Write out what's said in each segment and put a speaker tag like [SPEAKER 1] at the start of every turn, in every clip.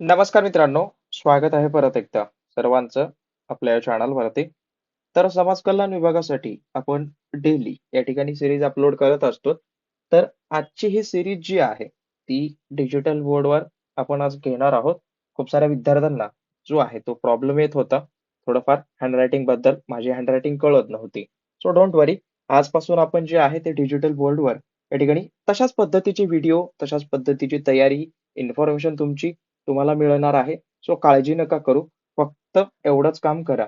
[SPEAKER 1] नमस्कार मित्रांनो, स्वागत आहे परत एकदा सर्वांचं आपल्या या चॅनलवरती. तर समाज कल्याण विभागासाठी आपण डेली या ठिकाणी सिरीज अपलोड करत असतो. तर आजची ही सिरीज जी आहे ती डिजिटल बोर्डवर आपण आज घेणार आहोत. खूप साऱ्या विद्यार्थ्यांना जो आहे तो प्रॉब्लेम येत होता. थोडंफार हँडरायटिंगबद्दल माझी हँडरायटिंग कळत नव्हती. सो डोंट वरी आजपासून आपण जे आहे ते डिजिटल बोर्डवर या ठिकाणी तशाच पद्धतीचे व्हिडिओ, तशाच पद्धतीची तयारी, इन्फॉर्मेशन तुमची तुम्हाला मिळणार आहे. सो काळजी नका करू. फक्त एवढंच काम करा,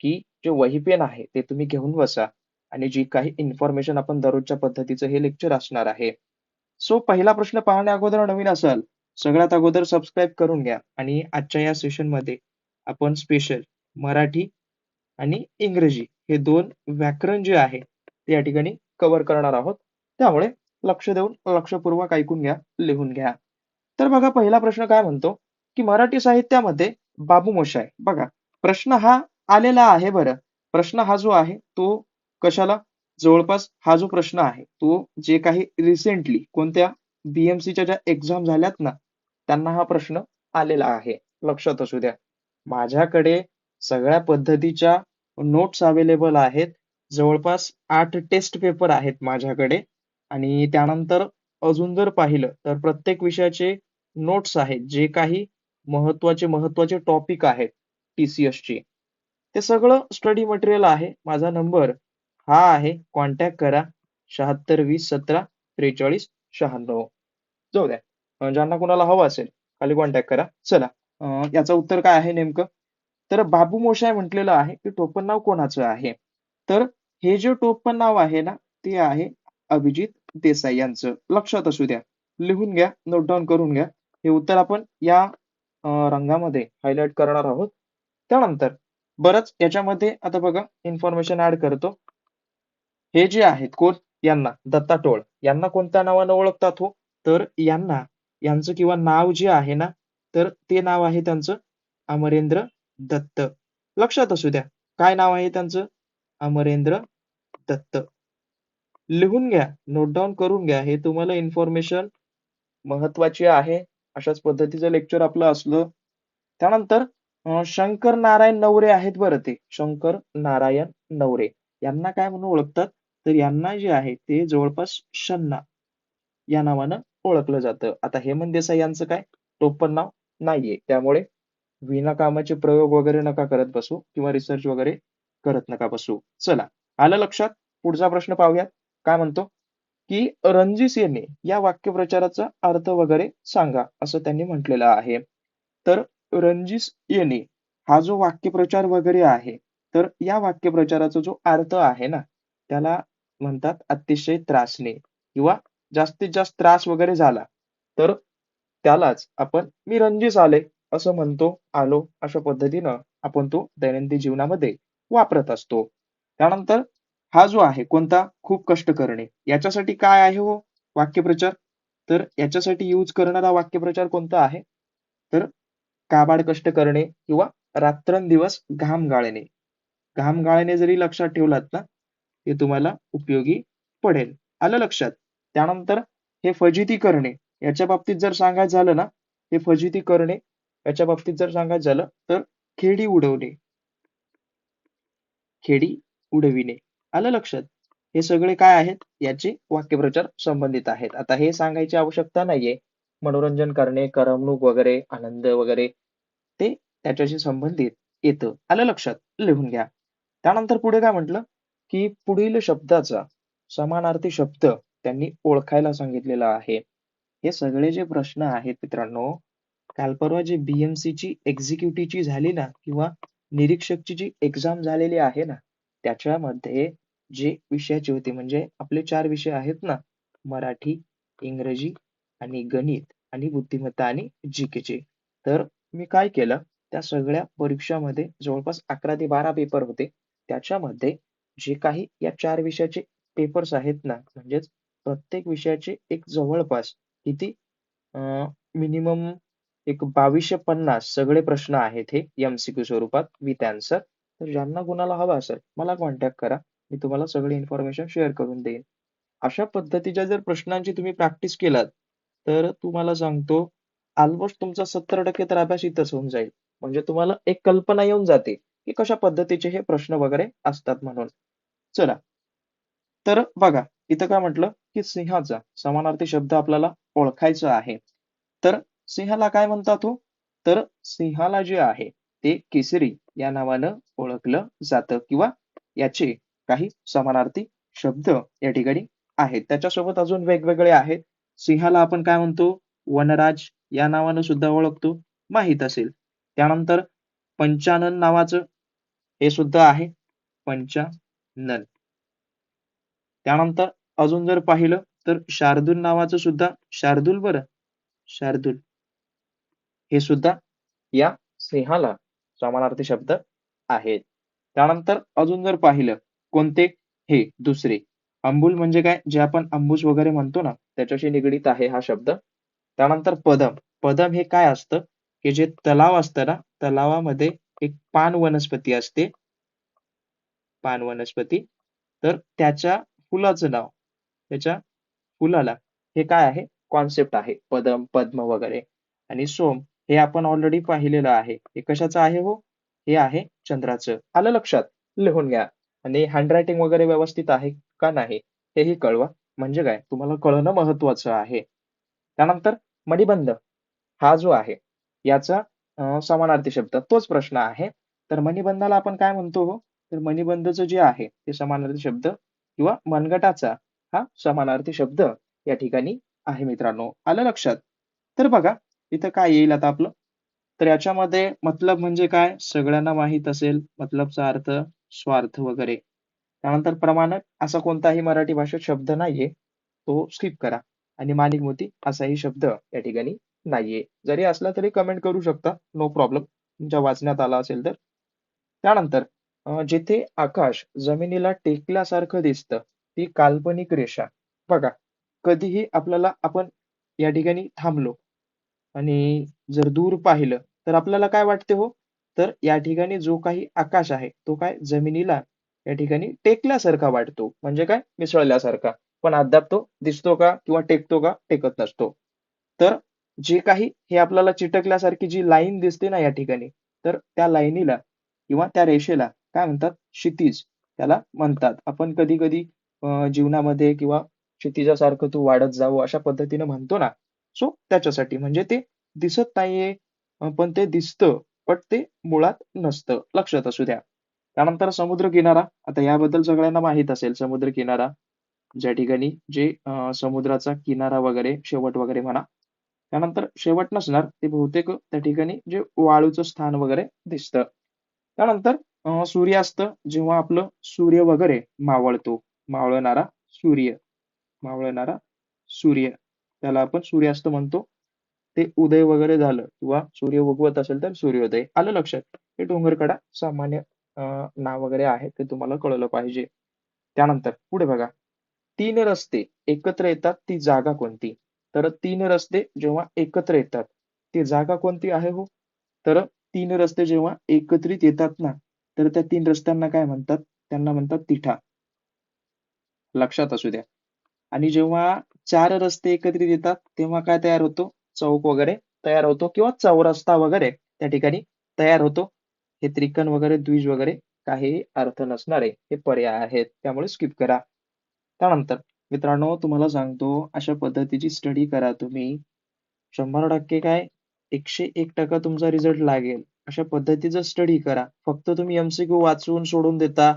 [SPEAKER 1] की जे वही पेन आहे ते तुम्ही घेऊन बसा आणि जी काही इन्फॉर्मेशन आपण दररोजच्या पद्धतीचं हे लेक्चर असणार आहे. सो पहिला प्रश्न पाहण्या अगोदर नवीन असाल, सगळ्यात अगोदर सबस्क्राईब करून घ्या आणि आजच्या या सेशनमध्ये आपण स्पेशल मराठी आणि इंग्रजी हे दोन व्याकरण जे आहे ते या ठिकाणी कव्हर करणार आहोत. त्यामुळे लक्ष देऊन लक्षपूर्वक ऐकून घ्या, लिहून घ्या. तर बघा पहिला प्रश्न काय म्हणतो, की मराठी साहित्यामध्ये बाबू मोशाय. बघा प्रश्न हा आलेला आहे बरं. प्रश्न हा जो आहे तो कशाला? जवळपास हा जो प्रश्न आहे तो जे काही रिसेंटली कोणत्या बीएमसीच्या ज्या एक्झाम झाल्यात ना, त्यांना हा प्रश्न आलेला आहे. लक्षात असू द्या. माझ्याकडे सगळ्या पद्धतीच्या नोट्स अवेलेबल आहेत. जवळपास आठ टेस्ट पेपर आहेत माझ्याकडे आणि त्यानंतर अजून जर पाहिलं तर प्रत्येक विषयाचे नोट्स आहेत. जे काही महत्त्वाचे महत्त्वाचे टॉपिक आहेत TCSचे. ते सगळं स्टडी मटेरियल आहे. माझा नंबर हा आहे. कॉन्टॅक्ट करा 7620174396. जाऊ द्या. ज्यांना कोणाला हवं असेल खाली कॉन्टॅक्ट करा. चला याचं उत्तर काय आहे नेमकं? तर बाबू मोशाय म्हटलेलं आहे की टोपण नाव कोणाचं आहे? तर हे जे टोपण नाव आहे ना, ते आहे अभिजित देसाई यांचं. लक्षात असू द्या. लिहून घ्या, नोट डाऊन करून घ्या. हे उत्तर आपण या रंगामध्ये हायलाइट करणार आहोत. त्यानंतर बरंच याच्यामध्ये आता बघा इन्फॉर्मेशन ऍड करतो. हे जे आहेत कोण? यांना दत्ता टोळ. यांना कोणत्या नावानं ओळखतात हो? तर यांना यांचं किंवा नाव जे आहे ना, तर ते नाव आहे त्यांचं अमरेंद्र दत्त. लक्षात असू द्या. काय नाव आहे त्यांचं? अमरेंद्र दत्त. लिहून घ्या, नोट डाऊन करून घ्या. हे तुम्हाला इन्फॉर्मेशन महत्वाची आहे. अशाच पद्धतीचं लेक्चर आपलं असलं. त्यानंतर शंकर नारायण नवरे आहेत बरं ते. शंकर नारायण नवरे. यांना काय म्हणून ओळखतात? तर यांना जे आहे ते जवळपास शन्ना या नावानं ओळखलं जातं. आता हेमंत देसाई यांचं काय? टोपण नाव नाहीये. त्यामुळे विनाकामाचे प्रयोग वगैरे नका करत बसू किंवा रिसर्च वगैरे करत नका बसू. चला, आलं लक्षात? पुढचा प्रश्न पाहूयात. काय म्हणतो? की रणजित यांनी या वाक्यप्रचाराचा अर्थ वगैरे सांगा, असं त्यांनी म्हटलेलं आहे. तर रणजित यांनी हा जो वाक्यप्रचार वगैरे आहे, तर या वाक्यप्रचाराचा जो अर्थ आहे ना, त्याला म्हणतात अतिशय त्रासणे किंवा जास्तीत जास्त त्रास वगैरे झाला, तर त्यालाच आपण मी रणजित आले असं म्हणतो, आलो अशा पद्धतीनं आपण तो दैनंदिन जीवनामध्ये वापरत असतो. त्यानंतर हा जो आहे कोणता? खूप कष्ट करणे. याच्यासाठी काय आहे हो वाक्यप्रचार? तर याच्यासाठी यूज करणारा वाक्यप्रचार कोणता आहे? तर काबाड कष्ट करणे किंवा रात्रंदिवस घाम गाळणे. घाम गाळणे जरी लक्षात ठेवलात ना, हे तुम्हाला उपयोगी पडेल. आलं लक्षात? त्यानंतर हे फजिती करणे. याच्या बाबतीत जर सांगायचं झालं ना, हे फजिती करणे याच्या बाबतीत जर सांगायचं झालं तर खेडी उडवणे. खेडी उडविणे. आलं लक्षात? हे सगळे काय आहेत? याचे वाक्यप्रचार संबंधित आहेत. आता हे सांगायची आवश्यकता नाहीये. मनोरंजन करणे, करमणूक वगैरे, आनंद वगैरे ते त्याच्याशी संबंधित येतं. आलं लक्षात? लिहून घ्या. त्यानंतर पुढे काय म्हटलं? की पुढील शब्दाचा समानार्थी शब्द त्यांनी ओळखायला सांगितलेला आहे. हे सगळे जे प्रश्न आहेत मित्रांनो, काल परवा जे बीएमसीची एक्झिक्युटिव्हची झाली ना किंवा निरीक्षकची जी एक्झाम झालेली आहे ना, त्याच्यामध्ये जे विषयाची होती म्हणजे आपले चार विषय आहेत ना, मराठी, इंग्रजी आणि गणित आणि बुद्धिमत्ता आणि जीकेचे. तर मी काय केलं, त्या सगळ्या परीक्षामध्ये जवळपास 11 ते 12 पेपर होते. त्याच्यामध्ये जे काही या चार विषयाचे पेपर्स आहेत ना, म्हणजेच प्रत्येक विषयाचे एक जवळपास किती मिनिमम एक 2250 सगळे प्रश्न आहेत हे एम-सी-क्यू स्वरूपात विथ ॲन्सर. तर ज्यांना कुणाला हवं असेल मला कॉन्टॅक्ट करा. मी तुम्हाला सगळी इन्फॉर्मेशन शेअर करून देईन. अशा पद्धतीच्या जर प्रश्नांची तुम्ही प्रॅक्टिस केलात, तर तुम्हाला सांगतो ऑलमोस्ट तुमचा सत्तर टक्के तर अभ्यास इथंच होऊन जाईल. म्हणजे तुम्हाला एक कल्पना येऊन जाते की कशा पद्धतीचे हे प्रश्न वगैरे असतात म्हणून. चला. तर बघा इथं काय म्हटलं की सिंहाचा समानार्थी शब्द आपल्याला ओळखायचा आहे. तर सिंहाला काय म्हणतात हो? तर सिंहाला जे आहे ते केसरी या नावानं ओळखलं जातं किंवा याचे काही समानार्थी शब्द या ठिकाणी आहेत. त्याच्यासोबत अजून वेगवेगळे आहेत. सिंहाला आपण काय म्हणतो? वनराज या नावानं सुद्धा ओळखतो. माहीत असेल. त्यानंतर पंचानन नावाचं हे सुद्धा आहे. पंचानन. त्यानंतर अजून जर पाहिलं तर शार्दूल नावाचं सुद्धा. शार्दूल बरं. शार्दूल. हे सुद्धा या सिंहाला समानार्थी शब्द आहेत. त्यानंतर अजून जर पाहिलं कोणते? हे दुसरे. अंबुल म्हणजे काय? जे आपण अंबुज वगैरे म्हणतो ना त्याच्याशी निगडीत आहे हा शब्द. त्यानंतर पदम. पदम हे काय असतं? की जे तलाव असतं ना तलावामध्ये एक पान वनस्पती असते. पान वनस्पती. तर त्याच्या फुलाचं नाव त्याच्या फुलाला हे काय आहे? कॉन्सेप्ट आहे. पदम पद्म वगैरे. आणि सोम हे आपण ऑलरेडी पाहिलेलं आहे. हे कशाचं आहे हो? हे आहे चंद्राचं. आलं लक्षात? लिहून घ्या. आणि हँडरायटिंग वगैरे व्यवस्थित आहे का नाही हेही कळवा. म्हणजे काय? तुम्हाला कळणं महत्वाचं आहे. त्यानंतर मणिबंध. हा जो आहे याचा समानार्थी शब्द तोच प्रश्न आहे. तर मणिबंधाला आपण काय म्हणतो हो? तर मणिबंधचं जे आहे ते समानार्थी शब्द किंवा मनगटाचा हा समानार्थी शब्द या ठिकाणी आहे मित्रांनो. आलं लक्षात? तर बघा इथं काय येईल आता आपलं? तर याच्यामध्ये मतलब म्हणजे काय? सगळ्यांना माहीत असेल मतलबचा अर्थ स्वार्थ वगैरे. त्यानंतर प्रमाणक असा कोणताही मराठी भाषेत शब्द नाहीये तो स्किप करा. आणि मालिक मोती असाही शब्द या ठिकाणी नाहीये. जरी असला तरी कमेंट करू शकता नो प्रॉब्लेम तुमच्या वाचण्यात आला असेल तर. त्यानंतर जिथे आकाश जमिनीला टेकल्यासारखं दिसतं ती काल्पनिक रेषा. बघा कधीही आपल्याला आपण या ठिकाणी थांबलो आणि जर दूर पाहिलं तर आपल्याला काय वाटते हो? तर या ठिकाणी जो काही आकाश आहे तो काय जमिनीला या ठिकाणी टेकल्यासारखा वाटतो. म्हणजे काय? मिसळल्यासारखा. पण अद्याप तो दिसतो का किंवा टेकतो का? टेकत नसतो. तर जे काही हे आपल्याला चिटकल्यासारखी जी लाईन दिसते ना या ठिकाणी तर त्या लाईनीला किंवा त्या रेषेला काय म्हणतात? क्षितिज त्याला म्हणतात. आपण कधी कधी जीवनामध्ये किंवा क्षितिजासारखं तू वाढत जावं अशा पद्धतीने म्हणतो ना सो त्याच्यासाठी. म्हणजे ते दिसत नाहीये पण ते दिसतं. पण ते मुळात नसतं. लक्षात असू द्या. त्यानंतर समुद्र किनारा. आता याबद्दल सगळ्यांना माहीत असेल समुद्र किनारा. ज्या ठिकाणी जे समुद्राचा किनारा वगैरे शेवट वगैरे म्हणा. त्यानंतर शेवट नसणार ते बहुतेक त्या ठिकाणी जे वाळूचं स्थान वगैरे दिसतं. त्यानंतर सूर्यास्त जेव्हा आपलं सूर्य वगैरे मावळतो मावळणारा सूर्य. मावळणारा सूर्य. त्याला आपण सूर्यास्त म्हणतो. ते उदय वगैरे झालं किंवा सूर्य उगवत असेल तर सूर्योदय. आलं लक्षात? हे डोंगरकडा सामान्य नाव वगैरे आहे ते तुम्हाला कळलं पाहिजे. त्यानंतर पुढे बघा. तीन रस्ते एकत्र येतात ती जागा कोणती? तर तीन रस्ते जेव्हा एकत्र येतात ती जागा कोणती आहे हो? तर तीन रस्ते जेव्हा एकत्रित येतात ना तर त्या तीन रस्त्यांना काय म्हणतात? त्यांना म्हणतात तिठा. लक्षात असू द्या. आणि जेव्हा चार रस्ते एकत्रित येतात तेव्हा काय तयार होतो? चौक वगैरे तयार होतो किंवा चौरस्ता वगैरे त्या ठिकाणी तयार होतो. हे त्रिकण वगैरे द्विज वगैरे काही अर्थ नसणारे हे पर्याय आहेत. त्यामुळे स्किप करा. त्यानंतर मित्रांनो तुम्हाला सांगतो अशा पद्धतीची स्टडी करा तुम्ही. शंभर टक्के काय? एकशे एक टक्का तुमचा रिझल्ट लागेल. अशा पद्धतीचं स्टडी करा. फक्त तुम्ही एमसीक्यू वाचून सोडून देता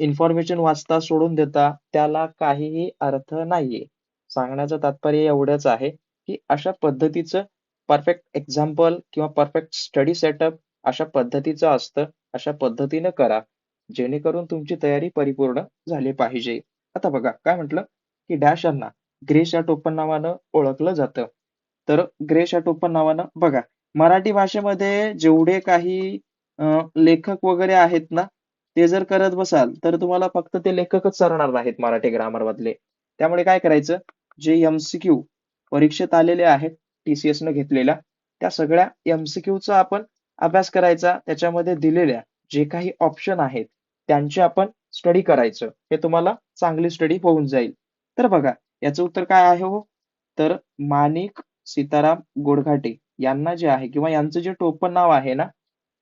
[SPEAKER 1] इन्फॉर्मेशन वाचता सोडून देता त्याला काहीही अर्थ नाहीये. सांगण्याचं तात्पर्य एवढंच आहे. की अशा पद्धतीचं परफेक्ट एक्झाम्पल किंवा परफेक्ट स्टडी सेटअप अशा पद्धतीचं असतं अशा पद्धतीनं करा जेणेकरून तुमची तयारी परिपूर्ण झाली पाहिजे. आता बघा काय म्हटलं? की डॅश यांना ग्रेस या टोपण नावानं ओळखलं जातं. तर ग्रेस या टोपण नावानं बघा मराठी भाषेमध्ये जेवढे काही लेखक वगैरे आहेत ना ते जर करत बसाल तर तुम्हाला फक्त ते लेखकच सरणार नाहीत मराठी ग्रामर मधले. त्यामुळे काय करायचं? जे एमसीक्यू परीक्षेत आलेले आहेत टीसीएस न घेतलेल्या. त्या सगळ्या एमसीक्यूचा आपण अभ्यास करायचा त्याच्यामध्ये दिलेल्या जे काही ऑप्शन आहेत त्यांचे आपण स्टडी करायचं. हे तुम्हाला चांगली स्टडी होऊन जाईल. तर बघा याचं उत्तर काय आहे हो? तर माणिक सीताराम गोडघाटे यांना जे आहे किंवा यांचं जे टोपण नाव आहे ना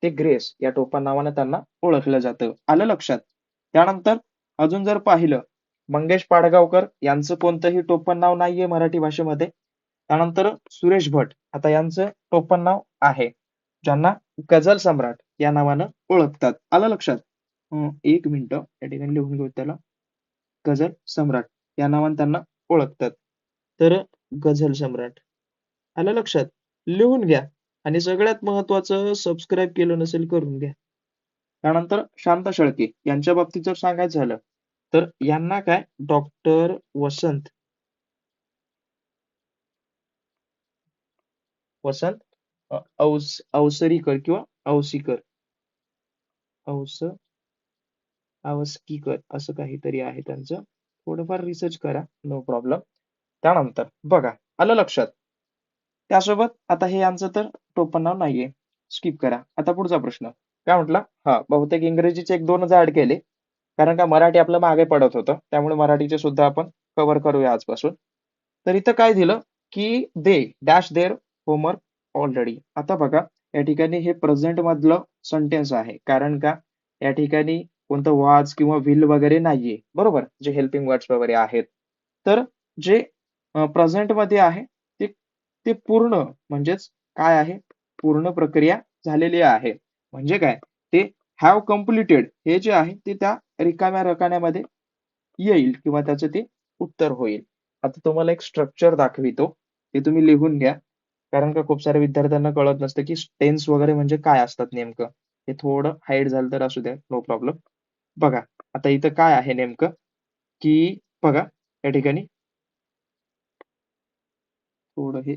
[SPEAKER 1] ते ग्रेस या टोपण नावाने त्यांना ओळखलं जातं. आलं लक्षात? त्यानंतर अजून जर पाहिलं मंगेश पाडगावकर यांचं कोणतंही टोपण नाव नाहीये मराठी भाषेमध्ये. त्यानंतर सुरेश भट आता यांचं टोपण नाव आहे. ज्यांना गझल सम्राट या नावानं ओळखतात. आलं लक्षात? एक मिनिट. या ठिकाणी लिहून घेऊ त्याला. गझल सम्राट या नावानं त्यांना ओळखतात. तर गझल सम्राट. आलं लक्षात? लिहून घ्या. आणि सगळ्यात महत्वाचं सबस्क्राईब केलं नसेल करून घ्या. त्यानंतर शांता शेळके यांच्या बाबतीत जर सांगायचं झालं तर यांना काय? डॉक्टर वसंत. वसंत औस अवसरीकर किंवा औसीकर. औस आवस्कीकर असं काहीतरी आहे त्यांचं. थोडंफार रिसर्च करा नो प्रॉब्लेम त्यानंतर बघा आलं लक्षात. त्यासोबत आता हे यांचं तर टोपण नाव नाहीये. स्किप करा. आता पुढचा प्रश्न. काय म्हटला? हा बहुतेक इंग्रजीचे एक दोनच ऍड केले. कारण का मराठी आपलं मागे पडत होतं. त्यामुळे मराठीचे सुद्धा आपण कव्हर करूया आजपासून. तर इथं काय दिलं? की they dash their homework already आता बघा या ठिकाणी हे प्रेझेंट मधलं सेंटेन्स आहे. कारण का? या ठिकाणी कोणतं वाज किंवा व्हील वगैरे नाहीये. बरोबर? जे हेल्पिंग वर्ड्स वगैरे आहेत. तर जे प्रेझेंटमध्ये आहे ते ते पूर्ण म्हणजेच काय आहे? पूर्ण प्रक्रिया झालेली आहे. म्हणजे काय? ते हॅव कम्प्लिटेड हे जे आहे ते त्या रिकाम्या रकान्यामध्ये येईल किंवा त्याचं ते उत्तर होईल. आता तुम्हाला एक स्ट्रक्चर दाखवितो. ते तुम्ही लिहून घ्या. कारण का खूप साऱ्या विद्यार्थ्यांना कळत नसतं की टेन्स वगैरे म्हणजे काय असतात नेमकं. हे थोडं हाईड झालं तर असू द्या नो प्रॉब्लेम बघा आता इथं काय आहे नेमकं? की बघा या ठिकाणी. थोडं हे.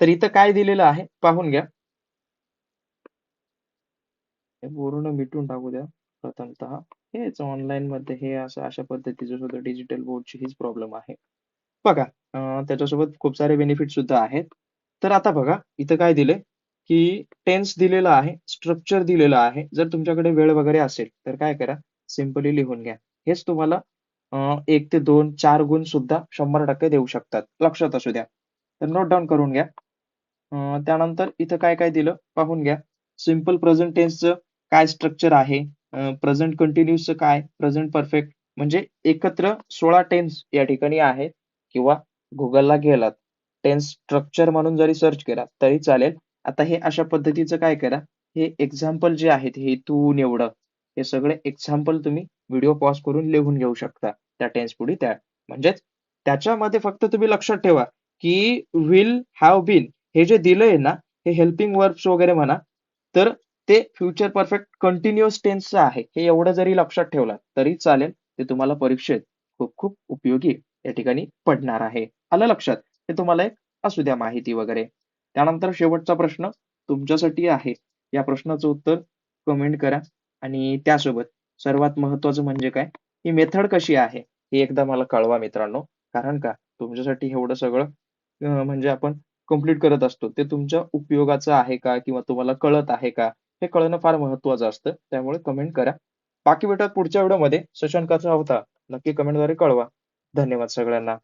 [SPEAKER 1] तर इथं काय दिलेलं आहे? पाहून घ्या. हे पूर्ण मिटून टाकू द्या प्रथमतः. हेच ऑनलाईन मध्ये हे असं अशा पद्धतीचं सुद्धा डिजिटल बोर्डची हीच प्रॉब्लेम आहे. बघा त्याच्यासोबत खूप सारे बेनिफिट सुद्धा आहेत. तर आता बघा इथं काय दिले की टेन्स दिलेला आहे स्ट्रक्चर दिलेलं आहे. जर तुमच्याकडे वेळ वगैरे असेल तर काय करा? सिम्पली लिहून घ्या. हेच तुम्हाला एक ते दोन चार गुण सुद्धा शंभर टक्के देऊ शकतात. लक्षात असू द्या. तर नोट डाऊन करून घ्या. त्यानंतर इथं काय काय दिलं? पाहून घ्या. सिंपल प्रेझेंट टेन्सचं काय स्ट्रक्चर आहे? प्रेझेंट कंटिन्यूसचं काय? प्रेझेंट परफेक्ट म्हणजे एकत्र सोळा टेन्स या ठिकाणी आहेत किंवा गुगलला गेलात. टेन्स स्ट्रक्चर म्हणून जरी सर्च केला तरी चालेल. आता हे अशा पद्धतीचं काय करा? हे एक्झाम्पल जे आहेत हे तू निवडं हे सगळे एक्झाम्पल तुम्ही व्हिडिओ पॉज करून लिहून घेऊ शकता त्या टेन्स पुढे त्या. म्हणजेच त्याच्यामध्ये फक्त तुम्ही लक्षात ठेवा की विल हॅव बीन हे जे दिलंय ना हे हेल्पिंग वर्ब्स वगैरे म्हणा तर ते फ्युचर परफेक्ट कंटिन्युअस टेन्सचं आहे. हे एवढं जरी लक्षात ठेवलं तरी चालेल. ते तुम्हाला परीक्षेत खूप खूप उपयोगी या ठिकाणी पडणार आहे. आलं लक्षात? हे तुम्हाला एक असू द्या माहिती वगैरे. त्यानंतर शेवटचा प्रश्न तुमच्यासाठी आहे. या प्रश्नाचं उत्तर कमेंट करा. आणि त्यासोबत सर्वात महत्वाचं म्हणजे काय? ही मेथड कशी आहे? हे एकदा मला कळवा मित्रांनो. कारण का? तुमच्यासाठी एवढं सगळं म्हणजे आपण कंप्लीट करत असतो. ते तुमच्या उपयोगाचं आहे का? किंवा तुम्हाला कळत आहे का? हे कळणं फार महत्वाचं असतं. त्यामुळे कमेंट करा. बाकी भेटत पुढच्या व्हिडिओमध्ये सशंकाचा होता. नक्की कमेंटद्वारे कळवा. धन्यवाद सगळ्यांना.